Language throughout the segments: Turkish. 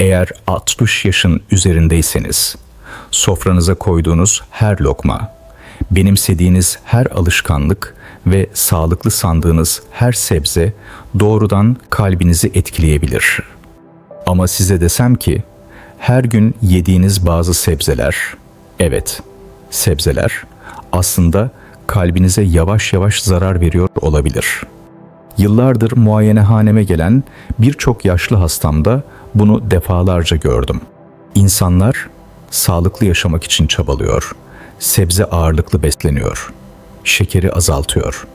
Eğer 60 yaşın üzerindeyseniz, sofranıza koyduğunuz her lokma, benimsediğiniz her alışkanlık ve sağlıklı sandığınız her sebze doğrudan kalbinizi etkileyebilir. Ama size desem ki, her gün yediğiniz bazı sebzeler, evet, sebzeler aslında kalbinize yavaş yavaş zarar veriyor olabilir. Yıllardır muayenehaneme gelen birçok yaşlı hastamda bunu defalarca gördüm. İnsanlar sağlıklı yaşamak için çabalıyor, sebze ağırlıklı besleniyor, şekeri azaltıyor,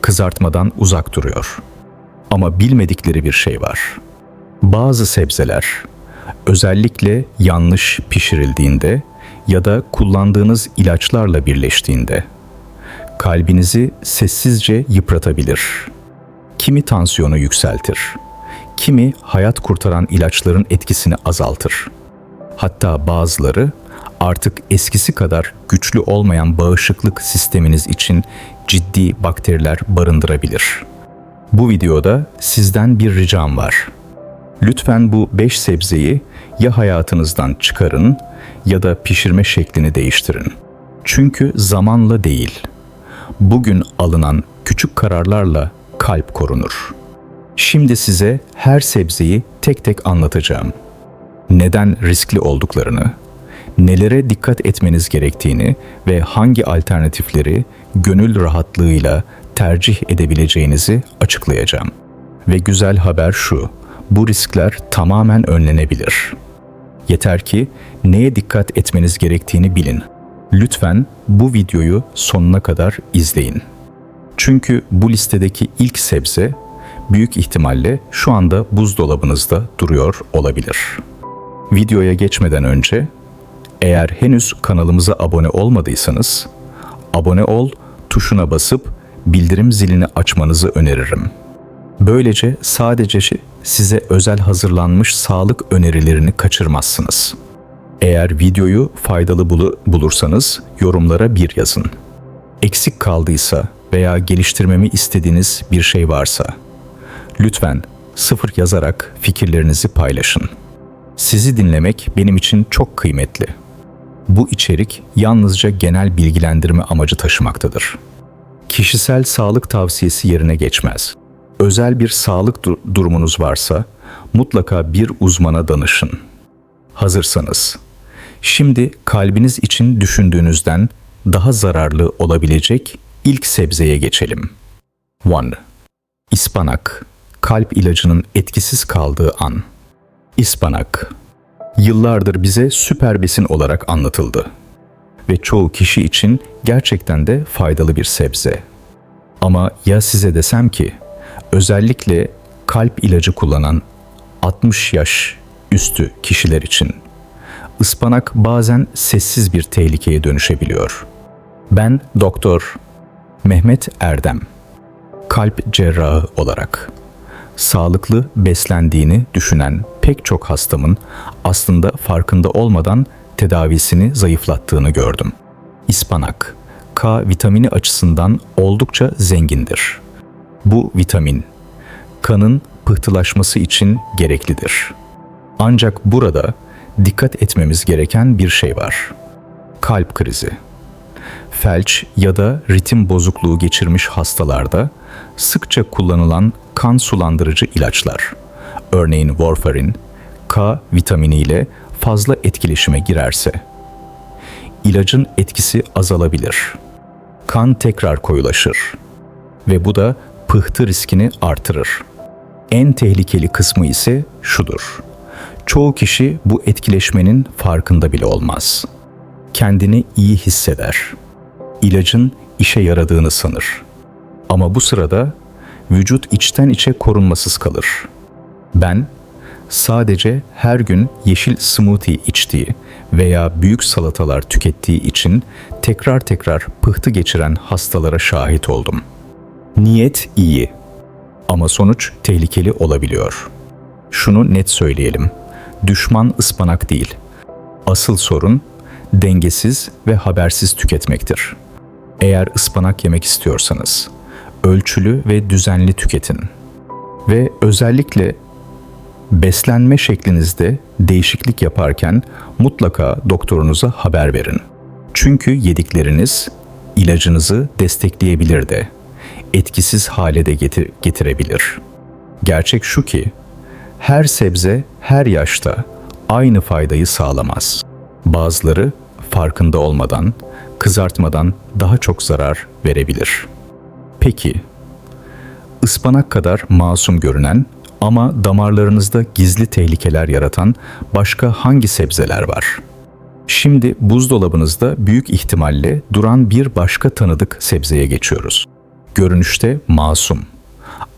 kızartmadan uzak duruyor. Ama bilmedikleri bir şey var. Bazı sebzeler özellikle yanlış pişirildiğinde ya da kullandığınız ilaçlarla birleştiğinde kalbinizi sessizce yıpratabilir. Kimi tansiyonu yükseltir, kimi hayat kurtaran ilaçların etkisini azaltır. Hatta bazıları artık eskisi kadar güçlü olmayan bağışıklık sisteminiz için ciddi bakteriler barındırabilir. Bu videoda sizden bir ricam var. Lütfen bu 5 sebzeyi ya hayatınızdan çıkarın ya da pişirme şeklini değiştirin. Çünkü zamanla değil, bugün alınan küçük kararlarla kalp korunur. Şimdi size her sebzeyi tek tek anlatacağım. Neden riskli olduklarını, nelere dikkat etmeniz gerektiğini ve hangi alternatifleri gönül rahatlığıyla tercih edebileceğinizi açıklayacağım. Ve güzel haber şu, bu riskler tamamen önlenebilir. Yeter ki neye dikkat etmeniz gerektiğini bilin. Lütfen bu videoyu sonuna kadar izleyin. Çünkü bu listedeki ilk sebze büyük ihtimalle şu anda buzdolabınızda duruyor olabilir. Videoya geçmeden önce eğer henüz kanalımıza abone olmadıysanız abone ol tuşuna basıp bildirim zilini açmanızı öneririm. Böylece sadece size özel hazırlanmış sağlık önerilerini kaçırmazsınız. Eğer videoyu faydalı bulu- bulursanız yorumlara bir yazın. Eksik kaldıysa veya geliştirmemi istediğiniz bir şey varsa lütfen sıfır yazarak fikirlerinizi paylaşın. Sizi dinlemek benim için çok kıymetli. Bu içerik yalnızca genel bilgilendirme amacı taşımaktadır. Kişisel sağlık tavsiyesi yerine geçmez. Özel bir sağlık dur- durumunuz varsa mutlaka bir uzmana danışın. Hazırsanız, şimdi kalbiniz için düşündüğünüzden daha zararlı olabilecek ilk sebzeye geçelim. 1. İspanak, kalp ilacının etkisiz kaldığı an. İspanak, yıllardır bize süper besin olarak anlatıldı ve çoğu kişi için gerçekten de faydalı bir sebze. Ama ya size desem ki özellikle kalp ilacı kullanan 60 yaş üstü kişiler için ıspanak bazen sessiz bir tehlikeye dönüşebiliyor. Ben doktor Mehmet Erdem, kalp cerrahı olarak sağlıklı beslendiğini düşünen pek çok hastamın aslında farkında olmadan tedavisini zayıflattığını gördüm. İspanak, K vitamini açısından oldukça zengindir. Bu vitamin kanın pıhtılaşması için gereklidir. Ancak burada dikkat etmemiz gereken bir şey var. Kalp krizi. Felç ya da ritim bozukluğu geçirmiş hastalarda sıkça kullanılan kan sulandırıcı ilaçlar, örneğin warfarin, K vitamini ile fazla etkileşime girerse, ilacın etkisi azalabilir. Kan tekrar koyulaşır ve bu da pıhtı riskini artırır. En tehlikeli kısmı ise şudur. Çoğu kişi bu etkileşmenin farkında bile olmaz. Kendini iyi hisseder. İlacın işe yaradığını sanır. Ama bu sırada vücut içten içe korunmasız kalır. Ben sadece her gün yeşil smoothie içtiği veya büyük salatalar tükettiği için tekrar tekrar pıhtı geçiren hastalara şahit oldum. Niyet iyi ama sonuç tehlikeli olabiliyor. Şunu net söyleyelim. Düşman ıspanak değil. Asıl sorun dengesiz ve habersiz tüketmektir. Eğer ıspanak yemek istiyorsanız ölçülü ve düzenli tüketin. Ve özellikle Beslenme şeklinizde değişiklik yaparken mutlaka doktorunuza haber verin. Çünkü yedikleriniz ilacınızı destekleyebilir de, etkisiz hale de getir- getirebilir. Gerçek şu ki, her sebze her yaşta aynı faydayı sağlamaz. Bazıları farkında olmadan, kızartmadan daha çok zarar verebilir. Peki, ıspanak kadar masum görünen ama damarlarınızda gizli tehlikeler yaratan başka hangi sebzeler var? Şimdi buzdolabınızda büyük ihtimalle duran bir başka tanıdık sebzeye geçiyoruz. Görünüşte masum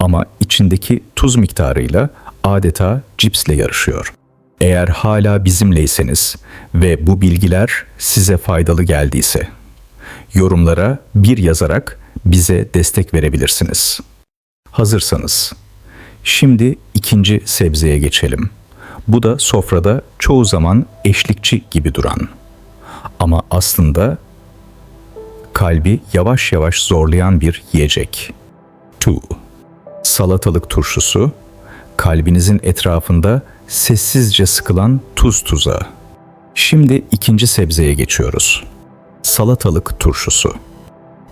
ama içindeki tuz miktarıyla adeta cipsle yarışıyor. Eğer hala bizimleyseniz ve bu bilgiler size faydalı geldiyse yorumlara bir yazarak bize destek verebilirsiniz. Hazırsanız şimdi ikinci sebzeye geçelim. Bu da sofrada çoğu zaman eşlikçi gibi duran ama aslında kalbi yavaş yavaş zorlayan bir yiyecek. Tu. Salatalık turşusu, kalbinizin etrafında sessizce sıkılan tuz tuzağı. Şimdi ikinci sebzeye geçiyoruz. Salatalık turşusu.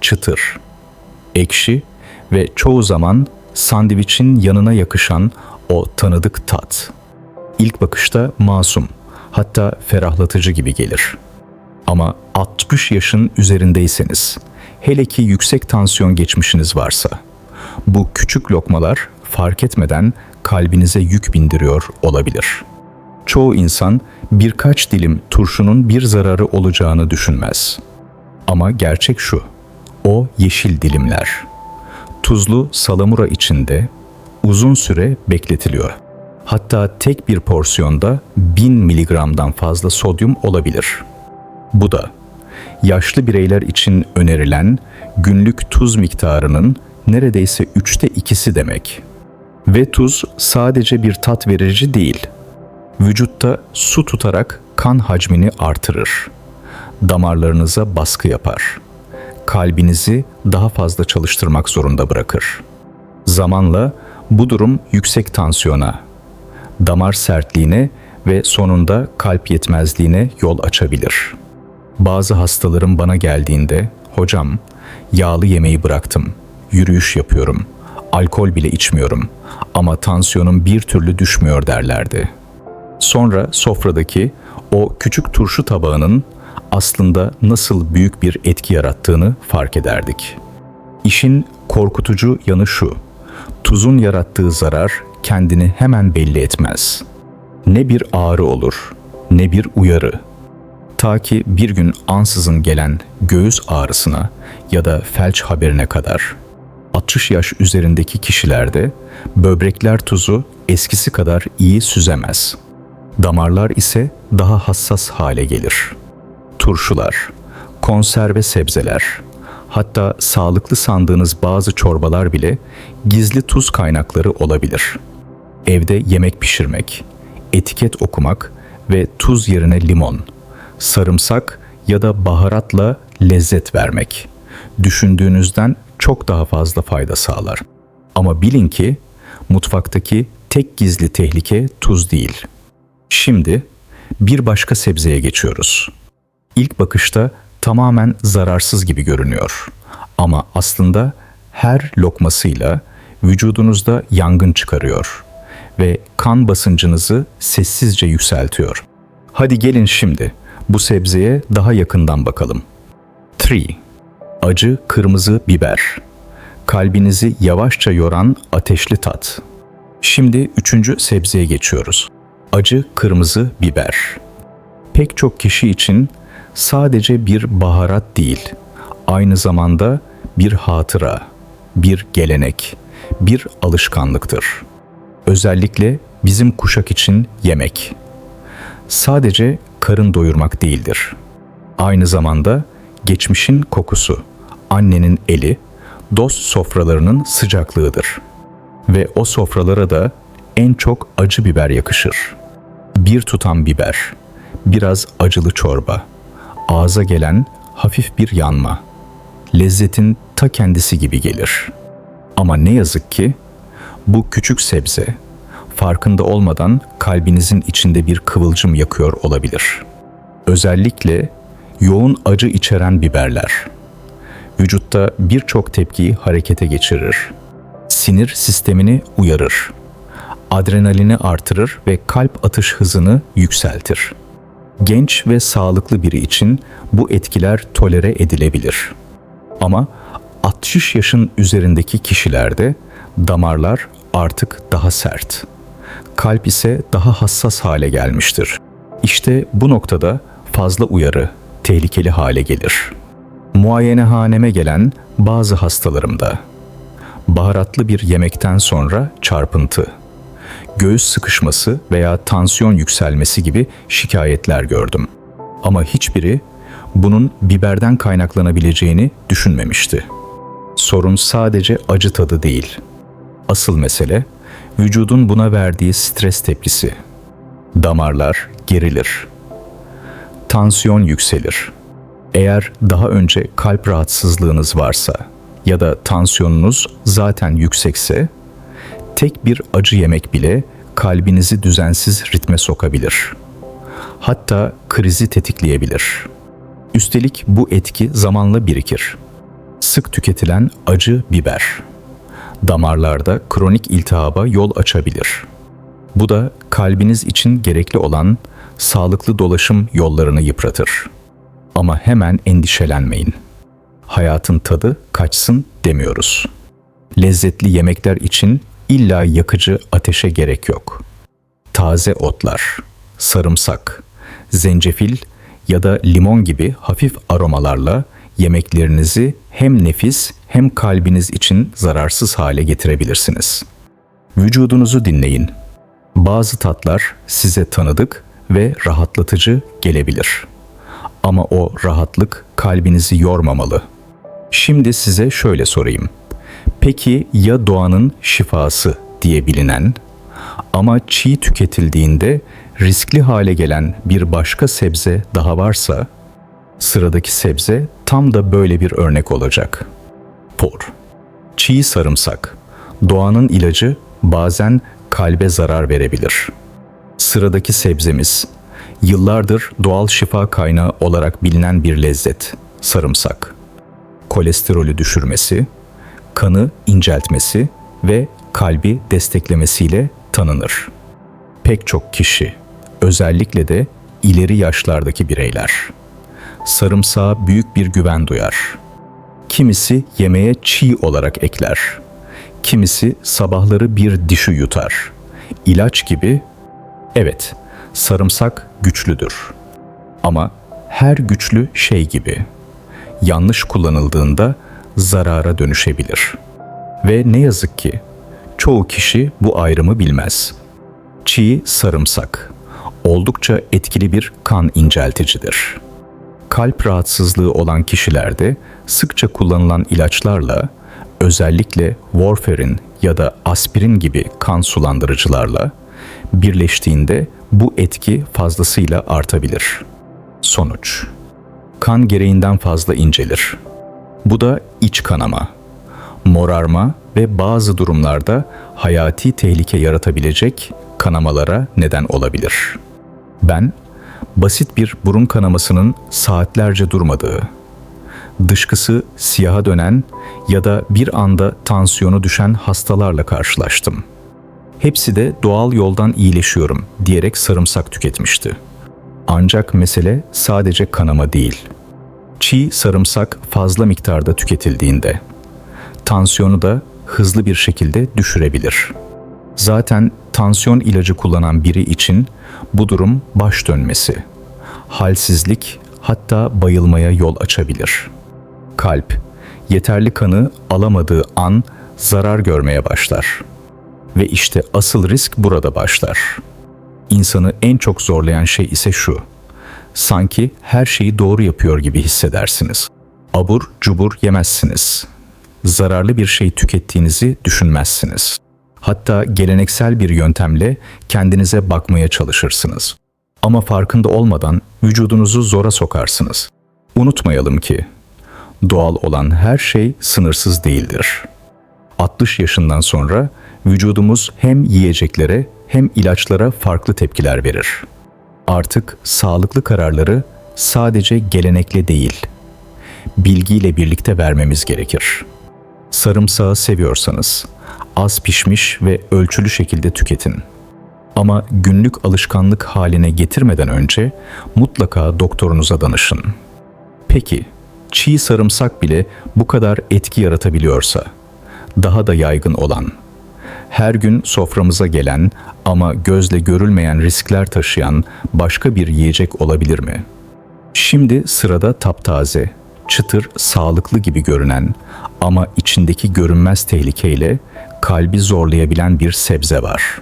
Çıtır, ekşi ve çoğu zaman sandviçin yanına yakışan o tanıdık tat. İlk bakışta masum, hatta ferahlatıcı gibi gelir. Ama 60 yaşın üzerindeyseniz, hele ki yüksek tansiyon geçmişiniz varsa, bu küçük lokmalar fark etmeden kalbinize yük bindiriyor olabilir. Çoğu insan birkaç dilim turşunun bir zararı olacağını düşünmez. Ama gerçek şu, o yeşil dilimler. Tuzlu salamura içinde uzun süre bekletiliyor. Hatta tek bir porsiyonda 1000 miligramdan fazla sodyum olabilir. Bu da yaşlı bireyler için önerilen günlük tuz miktarının neredeyse üçte ikisi demek. Ve tuz sadece bir tat verici değil, vücutta su tutarak kan hacmini artırır. Damarlarınıza baskı yapar. Kalbinizi daha fazla çalıştırmak zorunda bırakır. Zamanla bu durum yüksek tansiyona, damar sertliğine ve sonunda kalp yetmezliğine yol açabilir. Bazı hastalarım bana geldiğinde, "Hocam, yağlı yemeği bıraktım. Yürüyüş yapıyorum. Alkol bile içmiyorum ama tansiyonum bir türlü düşmüyor." derlerdi. Sonra sofradaki o küçük turşu tabağının aslında nasıl büyük bir etki yarattığını fark ederdik. İşin korkutucu yanı şu. Tuzun yarattığı zarar kendini hemen belli etmez. Ne bir ağrı olur, ne bir uyarı. Ta ki bir gün ansızın gelen göğüs ağrısına ya da felç haberine kadar. 60 yaş üzerindeki kişilerde böbrekler tuzu eskisi kadar iyi süzemez. Damarlar ise daha hassas hale gelir. Turşular, konserve sebzeler, hatta sağlıklı sandığınız bazı çorbalar bile gizli tuz kaynakları olabilir. Evde yemek pişirmek, etiket okumak ve tuz yerine limon, sarımsak ya da baharatla lezzet vermek düşündüğünüzden çok daha fazla fayda sağlar. Ama bilin ki mutfaktaki tek gizli tehlike tuz değil. Şimdi bir başka sebzeye geçiyoruz. İlk bakışta tamamen zararsız gibi görünüyor. Ama aslında her lokmasıyla vücudunuzda yangın çıkarıyor ve kan basıncınızı sessizce yükseltiyor. Hadi gelin şimdi bu sebzeye daha yakından bakalım. 3. Acı kırmızı biber. Kalbinizi yavaşça yoran ateşli tat. Şimdi üçüncü sebzeye geçiyoruz. Acı kırmızı biber. Pek çok kişi için sadece bir baharat değil, aynı zamanda bir hatıra, bir gelenek, bir alışkanlıktır. Özellikle bizim kuşak için yemek. Sadece karın doyurmak değildir. Aynı zamanda geçmişin kokusu, annenin eli, dost sofralarının sıcaklığıdır. Ve o sofralara da en çok acı biber yakışır. Bir tutam biber, biraz acılı çorba, ağza gelen hafif bir yanma. Lezzetin ta kendisi gibi gelir. Ama ne yazık ki bu küçük sebze farkında olmadan kalbinizin içinde bir kıvılcım yakıyor olabilir. Özellikle yoğun acı içeren biberler. Vücutta birçok tepkiyi harekete geçirir. Sinir sistemini uyarır. Adrenalini artırır ve kalp atış hızını yükseltir. Genç ve sağlıklı biri için bu etkiler tolere edilebilir. Ama 60 yaşın üzerindeki kişilerde damarlar artık daha sert. Kalp ise daha hassas hale gelmiştir. İşte bu noktada fazla uyarı tehlikeli hale gelir. Muayenehaneme gelen bazı hastalarımda baharatlı bir yemekten sonra çarpıntı, göğüs sıkışması veya tansiyon yükselmesi gibi şikayetler gördüm. Ama hiçbiri bunun biberden kaynaklanabileceğini düşünmemişti. Sorun sadece acı tadı değil. Asıl mesele vücudun buna verdiği stres tepkisi. Damarlar gerilir. Tansiyon yükselir. Eğer daha önce kalp rahatsızlığınız varsa ya da tansiyonunuz zaten yüksekse tek bir acı yemek bile kalbinizi düzensiz ritme sokabilir. Hatta krizi tetikleyebilir. Üstelik bu etki zamanla birikir. Sık tüketilen acı biber damarlarda kronik iltihaba yol açabilir. Bu da kalbiniz için gerekli olan sağlıklı dolaşım yollarını yıpratır. Ama hemen endişelenmeyin. Hayatın tadı kaçsın demiyoruz. Lezzetli yemekler için illa yakıcı ateşe gerek yok. Taze otlar, sarımsak, zencefil ya da limon gibi hafif aromalarla yemeklerinizi hem nefis hem kalbiniz için zararsız hale getirebilirsiniz. Vücudunuzu dinleyin. Bazı tatlar size tanıdık ve rahatlatıcı gelebilir. Ama o rahatlık kalbinizi yormamalı. Şimdi size şöyle sorayım. Peki ya doğanın şifası diye bilinen ama çiğ tüketildiğinde riskli hale gelen bir başka sebze daha varsa Sıradaki sebze tam da böyle bir örnek olacak. Por. Çiğ sarımsak. Doğanın ilacı bazen kalbe zarar verebilir. Sıradaki sebzemiz yıllardır doğal şifa kaynağı olarak bilinen bir lezzet, sarımsak. Kolesterolü düşürmesi, kanı inceltmesi ve kalbi desteklemesiyle tanınır. Pek çok kişi, özellikle de ileri yaşlardaki bireyler sarımsağa büyük bir güven duyar. Kimisi yemeğe çiğ olarak ekler. Kimisi sabahları bir dişi yutar. İlaç gibi, evet, sarımsak güçlüdür. Ama her güçlü şey gibi, yanlış kullanıldığında zarara dönüşebilir. Ve ne yazık ki çoğu kişi bu ayrımı bilmez. Çiğ sarımsak oldukça etkili bir kan incelticidir.'' kalp rahatsızlığı olan kişilerde sıkça kullanılan ilaçlarla özellikle warfarin ya da aspirin gibi kan sulandırıcılarla birleştiğinde bu etki fazlasıyla artabilir. Sonuç Kan gereğinden fazla incelir. Bu da iç kanama, morarma ve bazı durumlarda hayati tehlike yaratabilecek kanamalara neden olabilir. Ben basit bir burun kanamasının saatlerce durmadığı, dışkısı siyaha dönen ya da bir anda tansiyonu düşen hastalarla karşılaştım. Hepsi de doğal yoldan iyileşiyorum diyerek sarımsak tüketmişti. Ancak mesele sadece kanama değil. Çiğ sarımsak fazla miktarda tüketildiğinde tansiyonu da hızlı bir şekilde düşürebilir. Zaten tansiyon ilacı kullanan biri için bu durum baş dönmesi, halsizlik hatta bayılmaya yol açabilir. Kalp yeterli kanı alamadığı an zarar görmeye başlar. Ve işte asıl risk burada başlar. İnsanı en çok zorlayan şey ise şu. Sanki her şeyi doğru yapıyor gibi hissedersiniz. Abur cubur yemezsiniz. Zararlı bir şey tükettiğinizi düşünmezsiniz. Hatta geleneksel bir yöntemle kendinize bakmaya çalışırsınız. Ama farkında olmadan vücudunuzu zora sokarsınız. Unutmayalım ki doğal olan her şey sınırsız değildir. 60 yaşından sonra vücudumuz hem yiyeceklere hem ilaçlara farklı tepkiler verir. Artık sağlıklı kararları sadece gelenekle değil, bilgiyle birlikte vermemiz gerekir. Sarımsağı seviyorsanız az pişmiş ve ölçülü şekilde tüketin. Ama günlük alışkanlık haline getirmeden önce mutlaka doktorunuza danışın. Peki, çiğ sarımsak bile bu kadar etki yaratabiliyorsa, daha da yaygın olan, her gün soframıza gelen ama gözle görülmeyen riskler taşıyan başka bir yiyecek olabilir mi? Şimdi sırada taptaze, çıtır, sağlıklı gibi görünen ama içindeki görünmez tehlikeyle kalbi zorlayabilen bir sebze var.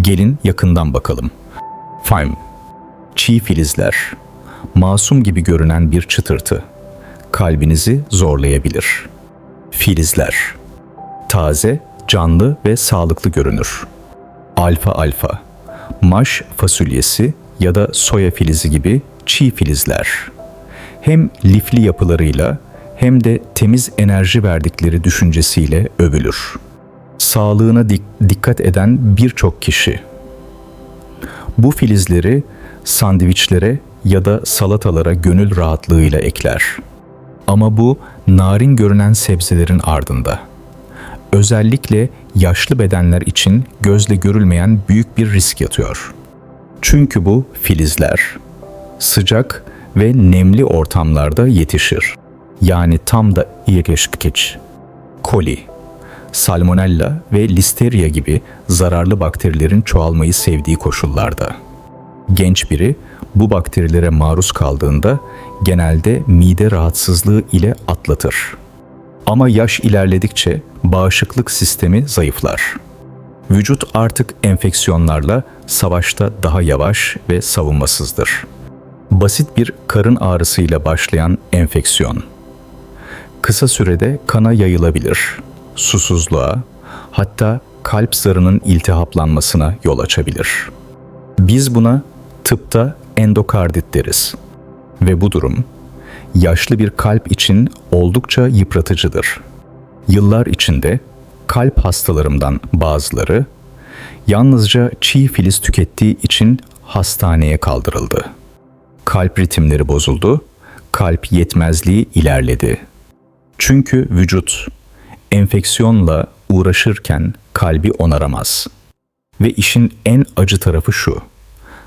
Gelin yakından bakalım. Fime, çiğ filizler, masum gibi görünen bir çıtırtı, kalbinizi zorlayabilir. Filizler, taze, canlı ve sağlıklı görünür. Alfa alfa, maş fasulyesi ya da soya filizi gibi çiğ filizler. Hem lifli yapılarıyla hem de temiz enerji verdikleri düşüncesiyle övülür. Sağlığına dik- dikkat eden birçok kişi bu filizleri sandviçlere ya da salatalara gönül rahatlığıyla ekler. Ama bu narin görünen sebzelerin ardında. Özellikle yaşlı bedenler için gözle görülmeyen büyük bir risk yatıyor. Çünkü bu filizler sıcak ve nemli ortamlarda yetişir. Yani tam da iyekeşkiç, koli, salmonella ve listeria gibi zararlı bakterilerin çoğalmayı sevdiği koşullarda. Genç biri bu bakterilere maruz kaldığında genelde mide rahatsızlığı ile atlatır. Ama yaş ilerledikçe bağışıklık sistemi zayıflar. Vücut artık enfeksiyonlarla savaşta daha yavaş ve savunmasızdır. Basit bir karın ağrısıyla başlayan enfeksiyon kısa sürede kana yayılabilir. Susuzluğa, hatta kalp zarının iltihaplanmasına yol açabilir. Biz buna tıpta endokardit deriz. Ve bu durum yaşlı bir kalp için oldukça yıpratıcıdır. Yıllar içinde kalp hastalarımdan bazıları yalnızca çiğ filiz tükettiği için hastaneye kaldırıldı. Kalp ritimleri bozuldu, kalp yetmezliği ilerledi. Çünkü vücut enfeksiyonla uğraşırken kalbi onaramaz. Ve işin en acı tarafı şu.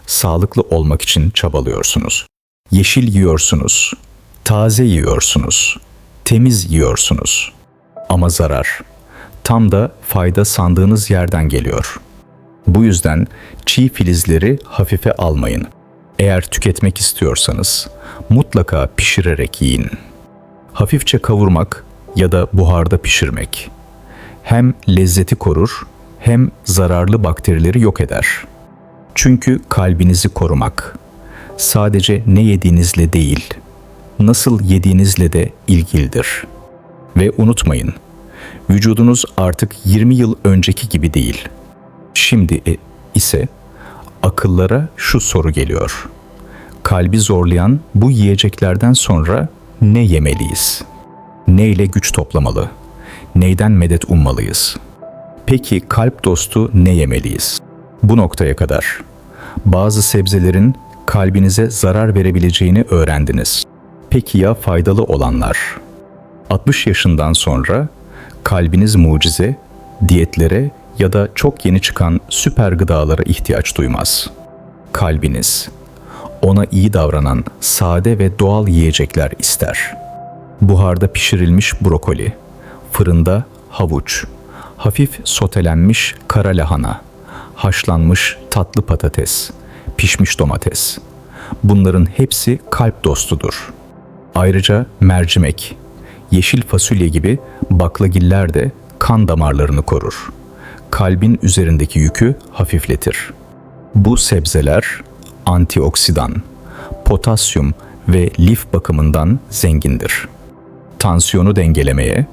Sağlıklı olmak için çabalıyorsunuz. Yeşil yiyorsunuz, taze yiyorsunuz, temiz yiyorsunuz. Ama zarar tam da fayda sandığınız yerden geliyor. Bu yüzden çiğ filizleri hafife almayın. Eğer tüketmek istiyorsanız mutlaka pişirerek yiyin. Hafifçe kavurmak ya da buharda pişirmek hem lezzeti korur hem zararlı bakterileri yok eder. Çünkü kalbinizi korumak sadece ne yediğinizle değil, nasıl yediğinizle de ilgilidir. Ve unutmayın, vücudunuz artık 20 yıl önceki gibi değil. Şimdi e, ise akıllara şu soru geliyor. Kalbi zorlayan bu yiyeceklerden sonra ne yemeliyiz? Neyle güç toplamalı? Neyden medet ummalıyız? Peki kalp dostu ne yemeliyiz? Bu noktaya kadar bazı sebzelerin kalbinize zarar verebileceğini öğrendiniz. Peki ya faydalı olanlar? 60 yaşından sonra kalbiniz mucize, diyetlere ya da çok yeni çıkan süper gıdalara ihtiyaç duymaz. Kalbiniz ona iyi davranan sade ve doğal yiyecekler ister. Buharda pişirilmiş brokoli, fırında havuç, hafif sotelenmiş kara lahana, haşlanmış tatlı patates, pişmiş domates. Bunların hepsi kalp dostudur. Ayrıca mercimek, yeşil fasulye gibi baklagiller de kan damarlarını korur. Kalbin üzerindeki yükü hafifletir. Bu sebzeler antioksidan, potasyum ve lif bakımından zengindir. Tansiyonu dengelemeye,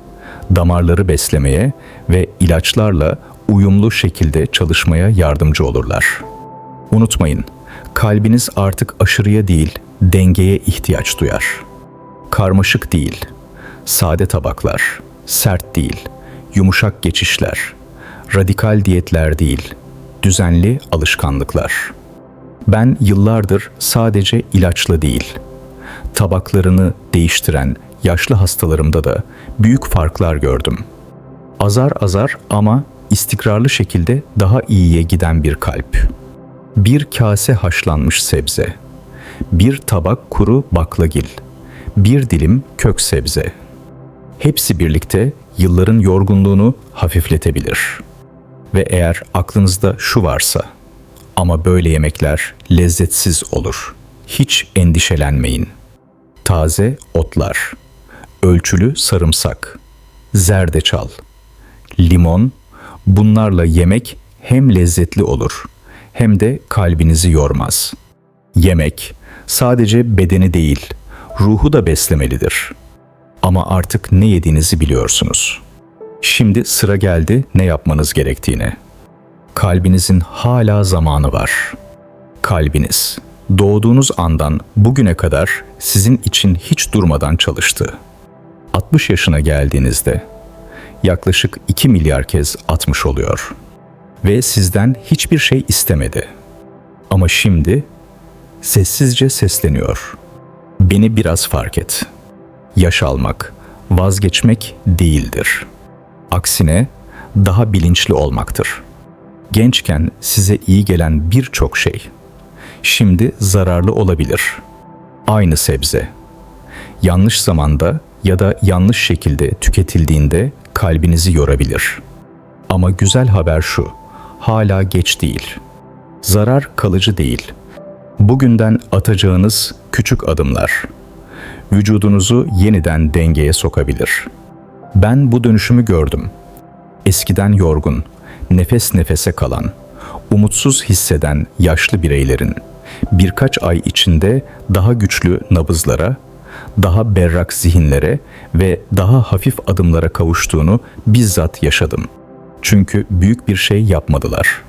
damarları beslemeye ve ilaçlarla uyumlu şekilde çalışmaya yardımcı olurlar. Unutmayın, kalbiniz artık aşırıya değil, dengeye ihtiyaç duyar. Karmaşık değil, sade tabaklar, sert değil, yumuşak geçişler, radikal diyetler değil, Düzenli alışkanlıklar. Ben yıllardır sadece ilaçla değil, tabaklarını değiştiren yaşlı hastalarımda da büyük farklar gördüm. Azar azar ama istikrarlı şekilde daha iyiye giden bir kalp. Bir kase haşlanmış sebze. Bir tabak kuru baklagil. Bir dilim kök sebze. Hepsi birlikte yılların yorgunluğunu hafifletebilir. Ve eğer aklınızda şu varsa, ama böyle yemekler lezzetsiz olur. Hiç endişelenmeyin. Taze otlar, ölçülü sarımsak, zerdeçal, limon, bunlarla yemek hem lezzetli olur hem de kalbinizi yormaz. Yemek sadece bedeni değil, ruhu da beslemelidir. Ama artık ne yediğinizi biliyorsunuz. Şimdi sıra geldi ne yapmanız gerektiğine. Kalbinizin hala zamanı var. Kalbiniz doğduğunuz andan bugüne kadar sizin için hiç durmadan çalıştı. 60 yaşına geldiğinizde yaklaşık 2 milyar kez atmış oluyor. Ve sizden hiçbir şey istemedi. Ama şimdi sessizce sesleniyor. Beni biraz fark et. Yaş almak, vazgeçmek değildir. Aksine daha bilinçli olmaktır. Gençken size iyi gelen birçok şey şimdi zararlı olabilir. Aynı sebze yanlış zamanda ya da yanlış şekilde tüketildiğinde kalbinizi yorabilir. Ama güzel haber şu, hala geç değil. Zarar kalıcı değil. Bugünden atacağınız küçük adımlar vücudunuzu yeniden dengeye sokabilir. Ben bu dönüşümü gördüm. Eskiden yorgun, nefes nefese kalan, umutsuz hisseden yaşlı bireylerin birkaç ay içinde daha güçlü nabızlara, daha berrak zihinlere ve daha hafif adımlara kavuştuğunu bizzat yaşadım. Çünkü büyük bir şey yapmadılar.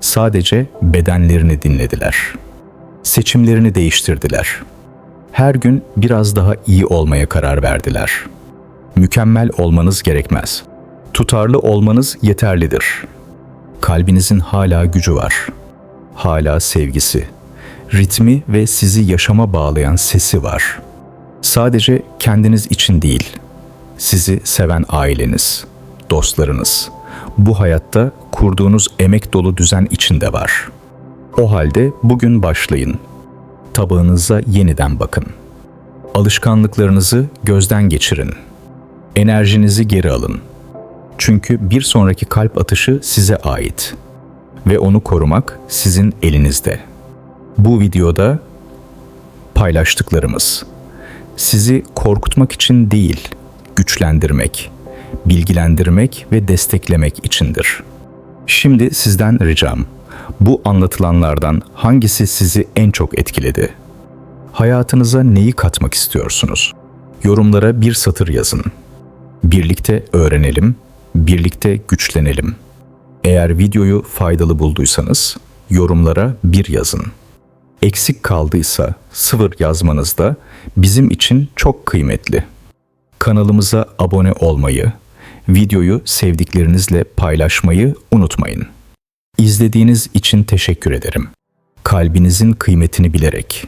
Sadece bedenlerini dinlediler. Seçimlerini değiştirdiler. Her gün biraz daha iyi olmaya karar verdiler. Mükemmel olmanız gerekmez. Tutarlı olmanız yeterlidir. Kalbinizin hala gücü var. Hala sevgisi, ritmi ve sizi yaşama bağlayan sesi var.'' Sadece kendiniz için değil, sizi seven aileniz, dostlarınız, bu hayatta kurduğunuz emek dolu düzen içinde var. O halde bugün başlayın. Tabağınıza yeniden bakın. Alışkanlıklarınızı gözden geçirin. Enerjinizi geri alın. Çünkü bir sonraki kalp atışı size ait ve onu korumak sizin elinizde. Bu videoda paylaştıklarımız sizi korkutmak için değil, güçlendirmek, bilgilendirmek ve desteklemek içindir. Şimdi sizden ricam, bu anlatılanlardan hangisi sizi en çok etkiledi? Hayatınıza neyi katmak istiyorsunuz? Yorumlara bir satır yazın. Birlikte öğrenelim, birlikte güçlenelim. Eğer videoyu faydalı bulduysanız yorumlara bir yazın eksik kaldıysa sıfır yazmanız da bizim için çok kıymetli. Kanalımıza abone olmayı, videoyu sevdiklerinizle paylaşmayı unutmayın. İzlediğiniz için teşekkür ederim. Kalbinizin kıymetini bilerek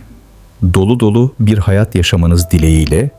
dolu dolu bir hayat yaşamanız dileğiyle